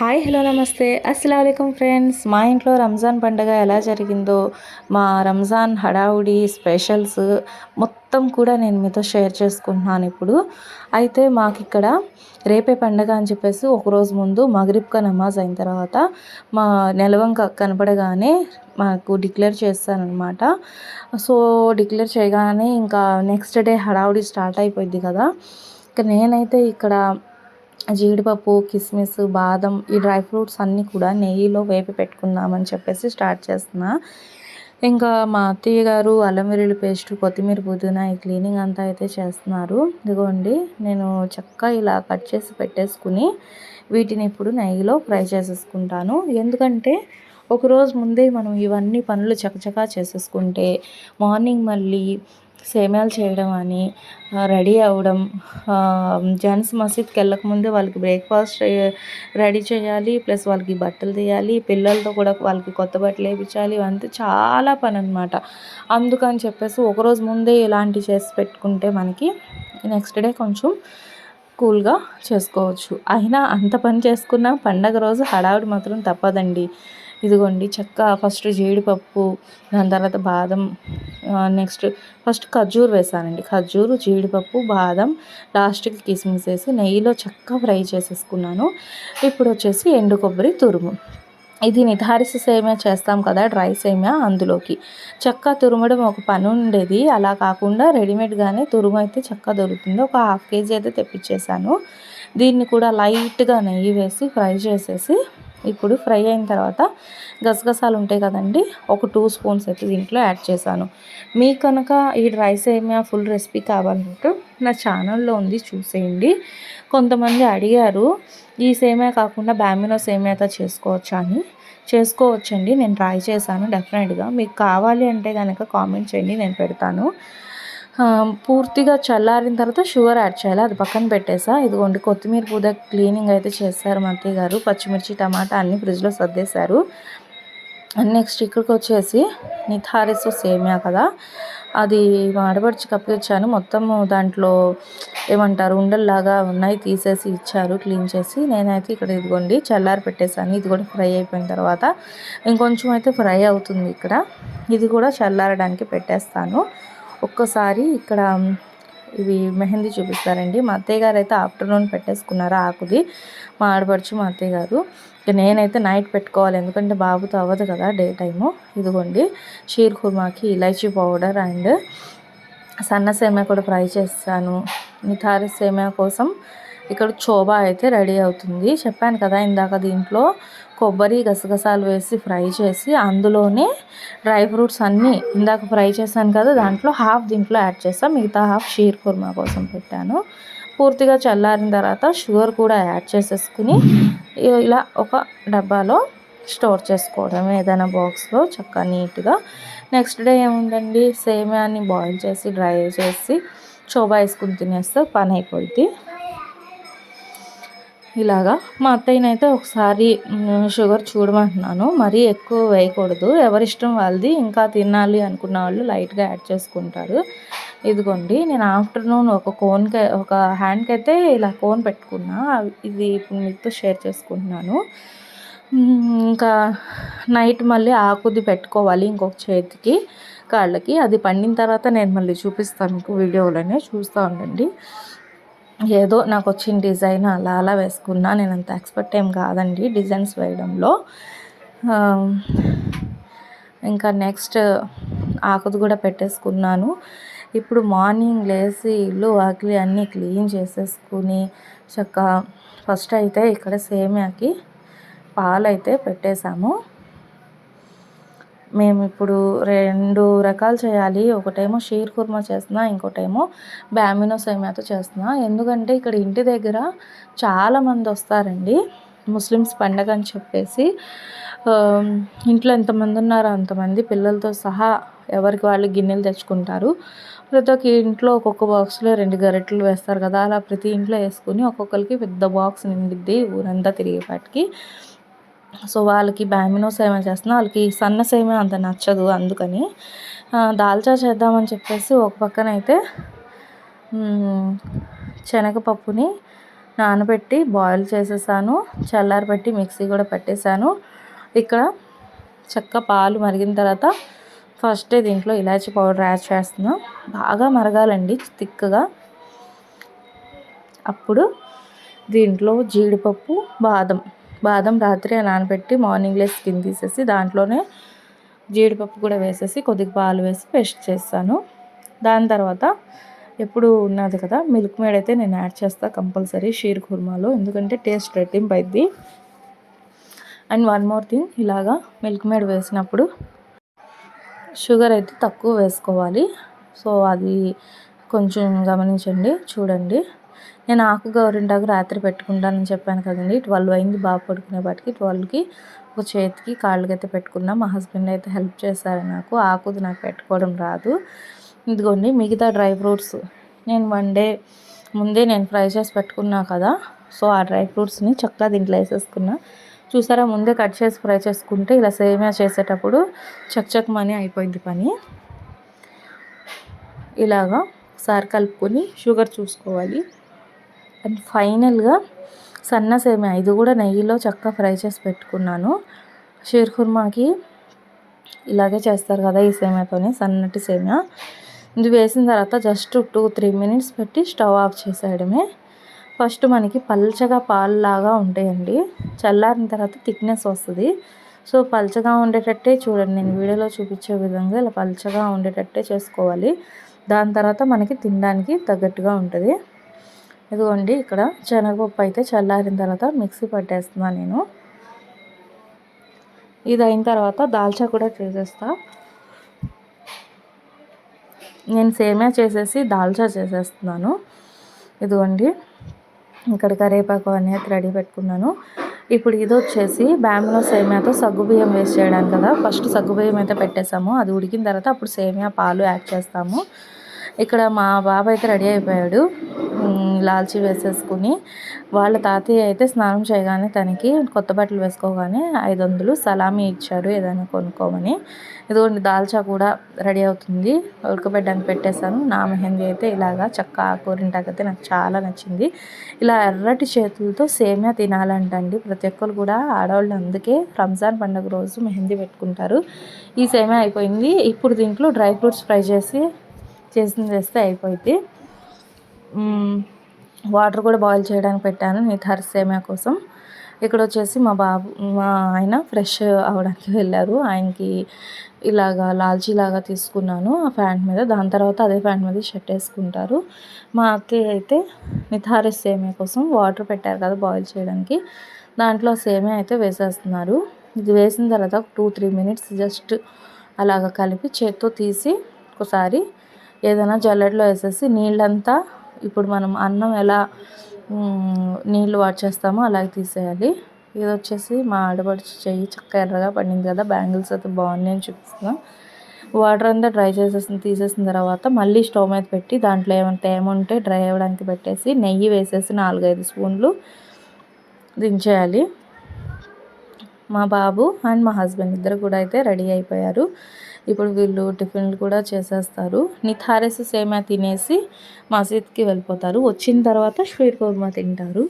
Hi hello నమస్తే. అస్సలం friends. మా ఇంట్లో రంజాన్ పండుగ ఎలా జరిగిందో మా రంజాన్ హడావుడి స్పెషల్స్ మొత్తం కూడా నేను మీతో షేర్ చేసుకుంటున్నాను ఇప్పుడు. అయితే మాకు ఇక్కడ రేపే పండగ అని చెప్పేసి ఒకరోజు ముందు మగరిబ్కా నమాజ్ అయిన తర్వాత మా నెలవంక కనపడగానే మాకు డిక్లేర్ చేస్తానమాట సో డిక్లేర్ చేయగానే ఇంకా నెక్స్ట్ డే హడావుడి స్టార్ట్ అయిపోయింది కదా. ఇంకా నేనైతే ఇక్కడ జీడిపప్పు కిస్మిస్ బాదం ఈ డ్రై ఫ్రూట్స్ అన్నీ కూడా నెయ్యిలో వేపి పెట్టుకుందామని చెప్పేసి స్టార్ట్ చేస్తున్నా. ఇంకా మా అత్తయ్య గారు అల్లం వెల్లుల్లి పేస్ట్ కొత్తిమీర పుదీనా ఈ క్లీనింగ్ అంతా అయితే చేస్తున్నారు. ఇదిగోండి నేను చక్కగా ఇలా కట్ చేసి పెట్టేసుకుని వీటిని ఇప్పుడు నెయ్యిలో ఫ్రై చేసేసుకుంటాను. ఎందుకంటే ఒకరోజు ముందే మనం ఇవన్నీ పనులు చకచకా చేసేసుకుంటే మార్నింగ్ మళ్ళీ సేమ్యాలు చేయడం అని రెడీ అవ్వడం జెంట్స్ మసీద్కి వెళ్ళకముందే వాళ్ళకి బ్రేక్ఫాస్ట్ రెడీ చేయాలి ప్లస్ వాళ్ళకి బట్టలు తీయాలి పిల్లలతో కూడా వాళ్ళకి కొత్త బట్టలు వేయించాలి ఇవంతా చాలా పని అనమాట అందుకని చెప్పేసి ఒకరోజు ముందే ఇలాంటివి చేసి పెట్టుకుంటే మనకి నెక్స్ట్ డే కొంచెం కూల్గా చేసుకోవచ్చు. అయినా అంత పని చేసుకున్న పండగ రోజు హడావుడి మాత్రం తప్పదండి. ఇదిగోండి చెక్క ఫస్ట్ జీడిపప్పు దాని తర్వాత బాదం నెక్స్ట్ ఫస్ట్ ఖర్జూర్ వేసానండి. ఖర్జూరు జీడిపప్పు బాదం లాస్ట్కి కిస్మిస్ వేసి నెయ్యిలో చక్కగా ఫ్రై చేసేసుకున్నాను. ఇప్పుడు వచ్చేసి ఎండు కొబ్బరి తురుము. ఇది నిధారిస సేమియా చేస్తాం కదా డ్రై సేమియా అందులోకి. చెక్క తురుమడం ఒక పని ఉండేది. అలా కాకుండా రెడీమేడ్గానే తురుము అయితే చెక్క దొరుకుతుంది. ఒక హాఫ్ కేజీ అయితే తెప్పించేసాను దీన్ని కూడా లైట్గా నెయ్యి వేసి ఫ్రై చేసేసి ఇప్పుడు ఫ్రై అయిన తర్వాత గసగసాలు ఉంటాయి కదండి ఒక టూ స్పూన్స్ అయితే దీంట్లో యాడ్ చేశాను. మీకు కనుక ఈ డ్రై సేమియా ఫుల్ రెసిపీ కావాలంటే నా ఛానల్లో ఉంది చూసేయండి. కొంతమంది అడిగారు ఈ సేమియా కాకుండా బ్యామినో సేమియాతో చేసుకోవచ్చా అని. చేసుకోవచ్చండి నేను ట్రై చేశాను డెఫినెట్గా. మీకు కావాలి అంటే కనుక కామెంట్ చేయండి నేను పెడతాను. పూర్తిగా చల్లారిన తర్వాత షుగర్ యాడ్ చేయాలి. అది పక్కన పెట్టేసా. ఇదిగోండి కొత్తిమీర పూద క్లీనింగ్ అయితే చేస్తారు మా గారు. పచ్చిమిర్చి టమాటా అన్ని ఫ్రిడ్జ్లో సర్దేశారు. నెక్స్ట్ ఇక్కడికి వచ్చేసి నిథారిస్ సేమియా కదా. అది ఆడపడిచి కప్పిచ్చాను మొత్తం దాంట్లో ఏమంటారు ఉండల్లాగా ఉన్నాయి తీసేసి ఇచ్చారు క్లీన్ చేసి. నేనైతే ఇక్కడ ఇదిగోండి చల్లారి పెట్టేశాను. ఇది కూడా ఫ్రై అయిపోయిన తర్వాత. ఇంకొంచెం అయితే ఫ్రై అవుతుంది ఇక్కడ. ఇది కూడా చల్లారడానికి పెట్టేస్తాను. ఒక్కసారి ఇక్కడ ఇవి మెహందీ చూపిస్తారండి. మా అత్తయ్య గారు అయితే ఆఫ్టర్నూన్ పెట్టేసుకున్నారు ఆకుది. మా ఆడపడుచు మా అత్తయ్య గారు. ఇక నేనైతే నైట్ పెట్టుకోవాలి. ఎందుకంటే బాబుతో అవ్వదు కదా డే టైము. ఇదిగోండి. షీర్ కుర్మాకి ఇలైచీ పౌడర్ అండ్ సన్న సేమియా కూడా ఫ్రై చేస్తాను. మిఠారి సేమియా కోసం ఇక్కడ చోబా అయితే రెడీ అవుతుంది. చెప్పాను కదా ఇందాక దీంట్లో కొబ్బరి గసగసాలు వేసి ఫ్రై చేసి అందులోనే డ్రై ఫ్రూట్స్ అన్నీ ఇందాక ఫ్రై చేశాను కదా దాంట్లో హాఫ్ దీంట్లో యాడ్ చేస్తాను మిగతా హాఫ్ షీర్ కుర్మా కోసం పెట్టాను. పూర్తిగా చల్లారిన తర్వాత షుగర్ కూడా యాడ్ చేసేసుకుని ఇలా ఒక డబ్బాలో స్టోర్ చేసుకోవడం ఏదైనా బాక్స్లో చక్కగా నీట్గా. నెక్స్ట్ డే ఏముందండి? సేమియాని బాయిల్ చేసి డ్రై చేసి చోబా వేసుకుని తినేస్తే పని అయిపోద్ది. ఇలాగా మా అత్తయ్యనైతే ఒకసారి షుగర్ చూడమంటున్నాను. మరీ ఎక్కువ వేయకూడదు. ఎవరిష్టం వాళ్ళది. ఇంకా తినాలి అనుకున్న వాళ్ళు లైట్గా యాడ్ చేసుకుంటారు. ఇదిగోండి నేను ఆఫ్టర్నూన్ ఒక కోన్కి ఒక హ్యాండ్కి అయితే ఇలా కోన్ పెట్టుకున్నా. ఇది ఇప్పుడు మీతో షేర్ చేసుకుంటున్నాను. ఇంకా నైట్ మళ్ళీ ఆకుది పెట్టుకోవాలి ఇంకొక చేతికి కాళ్ళకి. అది పండిన తర్వాత నేను మళ్ళీ చూపిస్తాను మీకు వీడియోలోనే. చూస్తూ ఉండండి. ఏదో నాకు వచ్చిన డిజైన్ అలా అలా వేసుకున్నా. నేను అంత ఎక్స్పర్ట్ ఏం కాదండి డిజైన్స్ వేయడంలో. ఇంకా నెక్స్ట్ ఆకుది కూడా పెట్టేసుకున్నాను. ఇప్పుడు మార్నింగ్ లేచి ఇల్లు వాకిలి అన్నీ క్లీన్ చేసేసుకుని చక్కగా ఫస్ట్ అయితే ఇక్కడ సేమియాకి పాలు అయితే పెట్టేశాము. మేము ఇప్పుడు రెండు రకాలు చేయాలి. ఒకటేమో షీర్ కుర్మా చేస్తున్నా ఇంకోటేమో బ్యామినో సేమియాతో చేస్తున్నా. ఎందుకంటే ఇక్కడ ఇంటి దగ్గర చాలామంది వస్తారండి. ముస్లిమ్స్ పండగ అని చెప్పేసి ఇంట్లో ఎంతమంది ఉన్నారో అంతమంది పిల్లలతో సహా ఎవరికి వాళ్ళు గిన్నెలు తెచ్చుకుంటారు. ప్రతి ఒక్క ఇంట్లో ఒక్కొక్క బాక్స్లో రెండు గరిటెలు వేస్తారు కదా. అలా ప్రతి ఇంట్లో వేసుకుని ఒక్కొక్కరికి పెద్ద బాక్స్ నిండిద్ది ఊరంతా తిరిగేపాటికి. సో వాళ్ళకి బ్యామినోస్ సేవ చేస్తున్నా వాళ్ళకి సన్న సేవ అంత నచ్చదు అందుకని. దాల్చా చేద్దామని చెప్పేసి ఒక పక్కన అయితే శనగపప్పుని నానబెట్టి బాయిల్ చేసేసాను చల్లారబెట్టి మిక్సీ కూడా పెట్టేశాను ఇక్కడ చక్క పాలు మరిగిన తర్వాత ఫస్ట్ దీంట్లో ఇలాచీ పౌడర్ యాడ్ చేస్తున్నా. బాగా మరగాలండి థిక్గా. అప్పుడు దీంట్లో జీడిపప్పు బాదం. బాదం రాత్రి నానబెట్టి మార్నింగ్ లేసి స్కిన్ తీసేసి దాంట్లోనే జీడిపప్పు కూడా వేసేసి కొద్దిగా పాలు వేసి పేస్ట్ చేస్తాను. దాని తర్వాత ఎప్పుడు ఉన్నది కదా మిల్క్ మేడ్ అయితే నేను యాడ్ చేస్తాను కంపల్సరీ షీర్ కుర్మాలో ఎందుకంటే టేస్ట్ రెట్టింపు అయింది అండ్ వన్ మోర్ థింగ్ ఇలాగా మిల్క్ మేడ్ వేసినప్పుడు షుగర్ అయితే తక్కువ వేసుకోవాలి. సో అది కొంచెం గమనించండి చూడండి. నేను ఆకు గోరింటాకు రాత్రి పెట్టుకుంటానని చెప్పాను కదండి. ట్వెల్వ్ అయింది బాగా పడుకునేపాటికి ట్వెల్వ్కి ఒక చేతికి కాళ్ళకి అయితే పెట్టుకున్నా. మా హస్బెండ్ అయితే హెల్ప్ చేశారు నాకు. ఆకుది నాకు పెట్టుకోవడం రాదు. ఇదిగోండి మిగతా డ్రై ఫ్రూట్స్. నేను వన్ డే ముందే నేను ఫ్రై చేసి పెట్టుకున్నా కదా సో ఆ డ్రై ఫ్రూట్స్ని చక్కగా దీంట్లో వేసేసుకున్నా. చూసారా ముందే కట్ చేసి ఫ్రై చేసుకుంటే ఇలా సేమియా చేసేటప్పుడు చక్ మనీ అయిపోయింది పని. ఇలాగా సార్ కలుపుకొని షుగర్ చూసుకోవాలి. అండ్ ఫైనల్గా సన్న సేమియా ఇది కూడా నెయ్యిలో చక్కగా ఫ్రై చేసి పెట్టుకున్నాను. షీర్ కుర్మాకి ఇలాగే చేస్తారు కదా ఈ సేమియాతోని సన్నటి సేమియా. ఇది వేసిన తర్వాత జస్ట్ టూ త్రీ మినిట్స్ పెట్టి స్టవ్ ఆఫ్ చేసేయడమే. ఫస్ట్ మనకి పల్చగా పాలులాగా ఉంటాయండి. చల్లారిన తర్వాత థిక్నెస్ వస్తుంది. సో పల్చగా ఉండేటట్టే చూడండి నేను వీడియోలో చూపించే విధంగా ఇలా పల్చగా ఉండేటట్టే చేసుకోవాలి. దాని తర్వాత మనకి తినడానికి తగ్గట్టుగా ఉంటుంది. ఇదిగోండి ఇక్కడ శనగపప్పు అయితే చల్లారిన తర్వాత మిక్సీ పట్టేస్తున్నాను నేను. ఇది అయిన తర్వాత దాల్చా కూడా చేసేస్తా. నేను సేమియా చేసేసి దాల్చా చేసేస్తున్నాను. ఇదిగోండి ఇక్కడ కరివేపాకు అనేది రెడీ పెట్టుకున్నాను. ఇప్పుడు ఇది వచ్చేసి బ్యాంబులో సేమియాతో సగ్గుబియ్యం వేస్ట్ చేయడానికి కదా. ఫస్ట్ సగ్గుబియ్యం అయితే పెట్టేసాము అది ఉడికిన తర్వాత అప్పుడు సేమియా పాలు యాడ్ చేస్తాము. ఇక్కడ మా బాబు అయితే రెడీ అయిపోయాడు. లాల్చి వేసేసుకుని వాళ్ళ తాతయ్య అయితే స్నానం చేయగానే తనకి కొత్త బట్టలు వేసుకోగానే ఐదు వందలు సలామీ ఇచ్చారు ఏదైనా కొనుక్కోమని. ఇదిగోండి దాల్చా కూడా రెడీ అవుతుంది. ఉడకబెట్టడానికి పెట్టేశాను. నా మెహందీ అయితే ఇలాగా చక్క ఆకూరింటాకైతే నాకు చాలా నచ్చింది. ఇలా ఎర్రటి చేతులతో సేమియా తినాలంటండి. ప్రతి ఒక్కరు కూడా ఆడవాళ్ళు అందుకే రంజాన్ పండుగ రోజు మెహందీ పెట్టుకుంటారు. ఈ సేమ్యా అయిపోయింది. ఇప్పుడు దీంట్లో డ్రై ఫ్రూట్స్ ఫ్రై చేసి చేసింది చేస్తే అయిపోయింది. వాటర్ కూడా బాయిల్ చేయడానికి పెట్టాను నిథార్ సేమియా కోసం. ఇక్కడ వచ్చేసి మా బాబు మా ఆయన ఫ్రెష్ అవ్వడానికి వెళ్ళారు. ఆయనకి ఇలాగా లాల్చీ లాగా తీసుకున్నాను ఆ ప్యాంట్ మీద. దాని తర్వాత అదే ప్యాంట్ మీద షర్ట్ వేసుకుంటారు. మా అత్తయ్య అయితే నిథారి సేమియా కోసం వాటర్ పెట్టారు కదా బాయిల్ చేయడానికి. దాంట్లో సేమియా అయితే వేసేస్తున్నారు. ఇది వేసిన తర్వాత టూ త్రీ మినిట్స్ జస్ట్ అలాగ కలిపి చేత్తో తీసి ఒకసారి ఏదైనా జల్లెడలో వేసేసి నీళ్ళంతా ఇప్పుడు మనం అన్నం ఎలా నీళ్ళు చేస్తామో అలాగే తీసేయాలి. ఇది వచ్చేసి మా ఆడపడుచు చెయ్యి చక్క ఎర్రగా పడింది కదా బ్యాంగిల్స్ అయితే బాగున్నాయి అని చూపిస్తున్నాం. వాటర్ అంతా డ్రై చేసేసిన తీసేసిన తర్వాత మళ్ళీ స్టవ్ మీద పెట్టి దాంట్లో ఏమైనా తేమ ఉంటే డ్రై అవ్వడానికి పెట్టేసి నెయ్యి వేసేసి నాలుగైదు స్పూన్లు దించేయాలి. మా బాబు అండ్ మా హస్బెండ్ ఇద్దరు కూడా అయితే రెడీ అయిపోయారు. ఇప్పుడు వీళ్ళు టిఫిన్లు కూడా చేసేస్తారు. నిథారెస్ సేమియా తినేసి మసీద్కి వెళ్ళిపోతారు. వచ్చిన తర్వాత స్వీట్ కుర్మా తింటారు.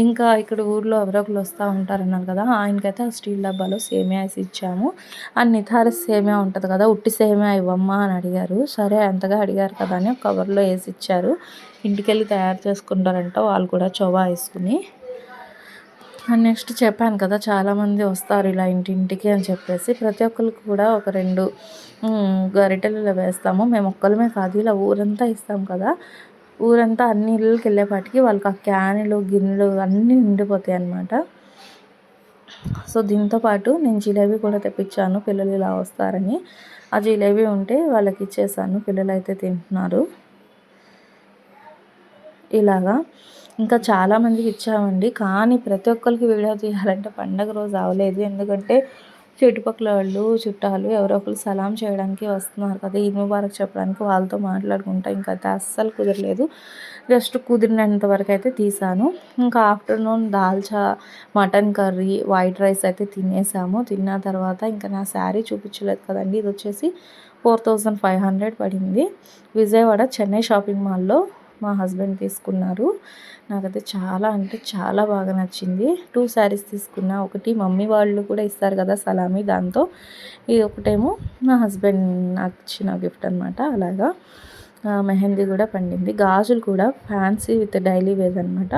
ఇంకా ఇక్కడ ఊర్లో ఎవరొకరు వస్తూ ఉంటారన్నారు కదా ఆయనకైతే ఆ స్టీల్ డబ్బాలో సేమియా వేసి ఇచ్చాము. ఆ నిథారస్ సేమియా ఉంటుంది కదా ఉట్టి సేమియా ఇవ్వమ్మా అని అడిగారు. సరే అంతగా అడిగారు కదా అని కవర్లో వేసి ఇచ్చారు. ఇంటికెళ్ళి తయారు చేసుకుంటారంట వాళ్ళు కూడా చొవా వేసుకుని. నెక్స్ట్ చెప్పాను కదా చాలామంది వస్తారు ఇలా ఇంటింటికి అని చెప్పేసి. ప్రతి ఒక్కరికి కూడా ఒక రెండు గరిటెలు ఇలా వేస్తాము. మేము ఒక్కలమే కాదు ఇలా ఊరంతా ఇస్తాం కదా. ఊరంతా అన్ని ఇళ్ళకి వెళ్ళేపాటికి వాళ్ళకి ఆ క్యాన్లు గిన్నెలు అన్నీ నిండిపోతాయి అన్నమాట. సో దీంతో పాటు నేను జిలేబీ కూడా తెప్పించాను పిల్లలు ఇలా వస్తారని. ఆ జిలేబీ ఉంటే వాళ్ళకి ఇచ్చేసాను పిల్లలు అయితే తింటున్నారు. ఇలాగా. ఇంకా చాలామందికి ఇచ్చామండి. కానీ ప్రతి ఒక్కరికి వీడియో తీయాలంటే పండగ రోజు అవలేదు ఎందుకంటే చుట్టుపక్కల వాళ్ళు చుట్టాలు ఎవరో ఒకరు సలాం చేయడానికి వస్తున్నారు కదా. ఈద్ ముబారక్ చెప్పడానికి వాళ్ళతో మాట్లాడుకుంటా ఇంకా అస్సలు కుదరలేదు. జస్ట్ కుదిరినంత వరకు అయితే తీసాను. ఇంకా afternoon dalcha mutton curry white rice అయితే తినేసాము. తిన్న తర్వాత ఇంకా నా శారీ చూపించలేదు కదండి. ఇది వచ్చేసి ఫోర్ థౌజండ్ ఫైవ్ హండ్రెడ్ పడింది. విజయవాడ చెన్నై షాపింగ్ మాల్లో మా హస్బెండ్ తీసుకున్నారు. నాకైతే చాలా అంటే చాలా బాగా నచ్చింది. టూ శారీస్ తీసుకున్నా ఒకటి మమ్మీ వాళ్ళు కూడా ఇస్తారు కదా సలామీ దాంతో. ఇది ఒకటేమో మా హస్బెండ్ నాకు ఇచ్చిన గిఫ్ట్ అనమాట అలాగా. మెహందీ కూడా పండింది. గాజులు కూడా ఫ్యాన్సీ విత్ డైలీ వేర్ అనమాట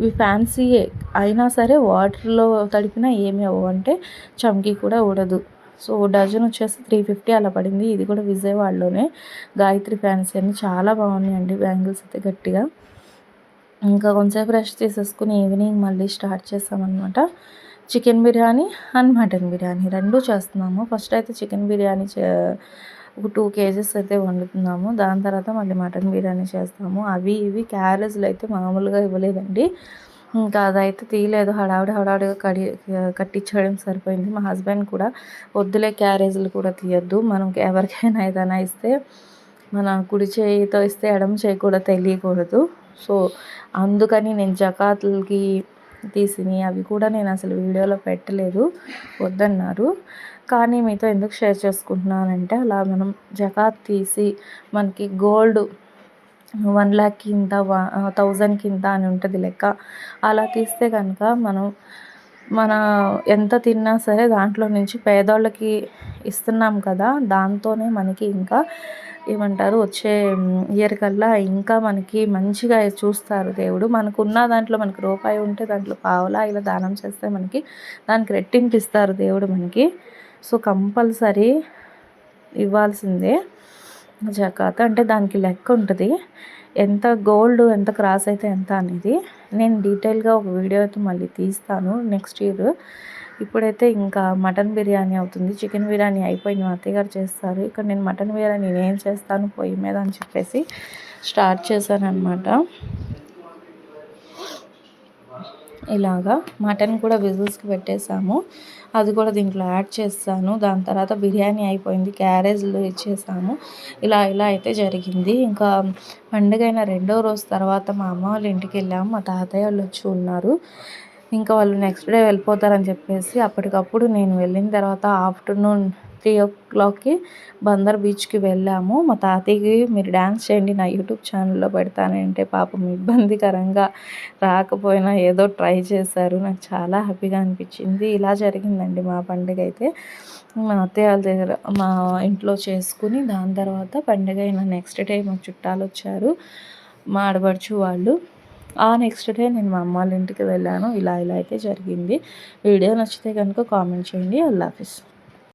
ఇవి ఫ్యాన్సీయే. అయినా సరే వాటర్లో తడిపినా ఏమి అవ్వవు. అంటే చమ్కి కూడా ఊడదు. సో డజన్ వచ్చేసి త్రీ ఫిఫ్టీ అలా పడింది. ఇది కూడా విజయవాడలోనే. గాయత్రి ఫ్యాన్సీ అని చాలా బాగున్నాయండి. బ్యాంగిల్స్ అయితే గట్టిగా. ఇంకా కొంచెంసేపు రెస్ట్ తీసేసుకుని ఈవినింగ్ మళ్ళీ స్టార్ట్ చేసామన్నమాట chicken biryani and mutton biryani రెండు చేస్తున్నాము. ఫస్ట్ అయితే చికెన్ బిర్యానీ చే ఒక టూ కేజెస్ అయితే వండుతున్నాము. దాని తర్వాత మళ్ళీ మటన్ బిర్యానీ చేస్తాము. అవి ఇవి క్యారేజ్లు అయితే మామూలుగా ఇవ్వలేదండి. ఇంకా అదైతే తీయలేదు. హడావిడి హడావిడిగా కడి కట్టించడం సరిపోయింది. మా హస్బెండ్ కూడా వద్దులే క్యారేజీలు కూడా తీయద్దు. మనం ఎవరికైనా ఏదైనా ఇస్తే మన కుడి చేయితో ఇస్తే ఎడమ చేయి కూడా తెలియకూడదు. సో అందుకని నేను జకాతులకి తీసినవి అవి కూడా నేను అసలు వీడియోలో పెట్టలేదు. వద్దన్నారు. కానీ మీతో ఎందుకు షేర్ చేసుకుంటున్నానంటే అలా మనం జకాత్ తీసి మనకి గోల్డ్ వన్ ల్యాక్ కింద థౌజండ్ కింద అని ఉంటుంది లెక్క. అలా తీస్తే కనుక మనం మన ఎంత తిన్నా సరే దాంట్లో నుంచి పేదోళ్ళకి ఇస్తున్నాం కదా దాంతోనే మనకి ఇంకా ఏమంటారు వచ్చే ఇయర్ కల్లా ఇంకా మనకి మంచిగా చూస్తారు దేవుడు. మనకు ఉన్న దాంట్లో మనకు రూపాయి ఉంటే దాంట్లో పావులా ఇలా దానం చేస్తే మనకి దానికి రెట్టింపు ఇస్తారు దేవుడు మనకి. సో కంపల్సరీ ఇవ్వాల్సిందే. జకాత్ అంటే దానికి లెక్క ఉంటుంది. ఎంత గోల్డ్ ఎంత క్రాస్ అయితే ఎంత అనేది నేను డీటెయిల్గా ఒక వీడియో అయితే మళ్ళీ తీస్తాను నెక్స్ట్ ఇయర్. ఇప్పుడైతే ఇంకా మటన్ బిర్యానీ అవుతుంది. చికెన్ బిర్యానీ అయిపోయింది. మా అత్తయ్యగారు చేస్తారు. ఇక్కడ నేను మటన్ బిర్యానీ నేను చేస్తాను పొయ్యి మీద అని చెప్పేసి స్టార్ట్ చేశాను అనమాట ఇలాగా మటన్ కూడా విజిల్స్కి పెట్టేసాము. అది కూడా దీంట్లో యాడ్ చేస్తాను. దాని తర్వాత బిర్యానీ అయిపోయింది. క్యారేజ్లు ఇచ్చేసాము. ఇలా ఇలా అయితే జరిగింది. ఇంకా పండుగ అయిన రెండో రోజు తర్వాత మా అమ్మ వాళ్ళ ఇంటికి వెళ్ళాము. మా తాతయ్య వాళ్ళు వచ్చి ఉన్నారు. ఇంకా వాళ్ళు నెక్స్ట్ డే వెళ్ళిపోతారని చెప్పేసి అప్పటికప్పుడు నేను వెళ్ళిన తర్వాత ఆఫ్టర్నూన్ త్రీ ఓ క్లాక్కి బందర్ బీచ్కి వెళ్ళాము. మా తాతయ్యకి మీరు డ్యాన్స్ చేయండి నా యూట్యూబ్ ఛానల్లో పెడతానంటే పాపం ఇబ్బందికరంగా రాకపోయినా ఏదో ట్రై చేశారు. నాకు చాలా హ్యాపీగా అనిపించింది. ఇలా జరిగిందండి మా పండుగ అయితే. మా అత్తయ్య వాళ్ళ దగ్గర మా ఇంట్లో చేసుకుని దాని తర్వాత పండుగ అయిన నెక్స్ట్ డే మా చుట్టాలు వచ్చారు. మా ఆడపడుచు వాళ్ళు. ఆ నెక్స్ట్ డే నేను మా అమ్మ వాళ్ళ ఇంటికి వెళ్ళాను. ఇలా ఇలా అయితే జరిగింది. వీడియో నచ్చితే కనుక కామెంట్ చేయండి. అల్లాఫీస్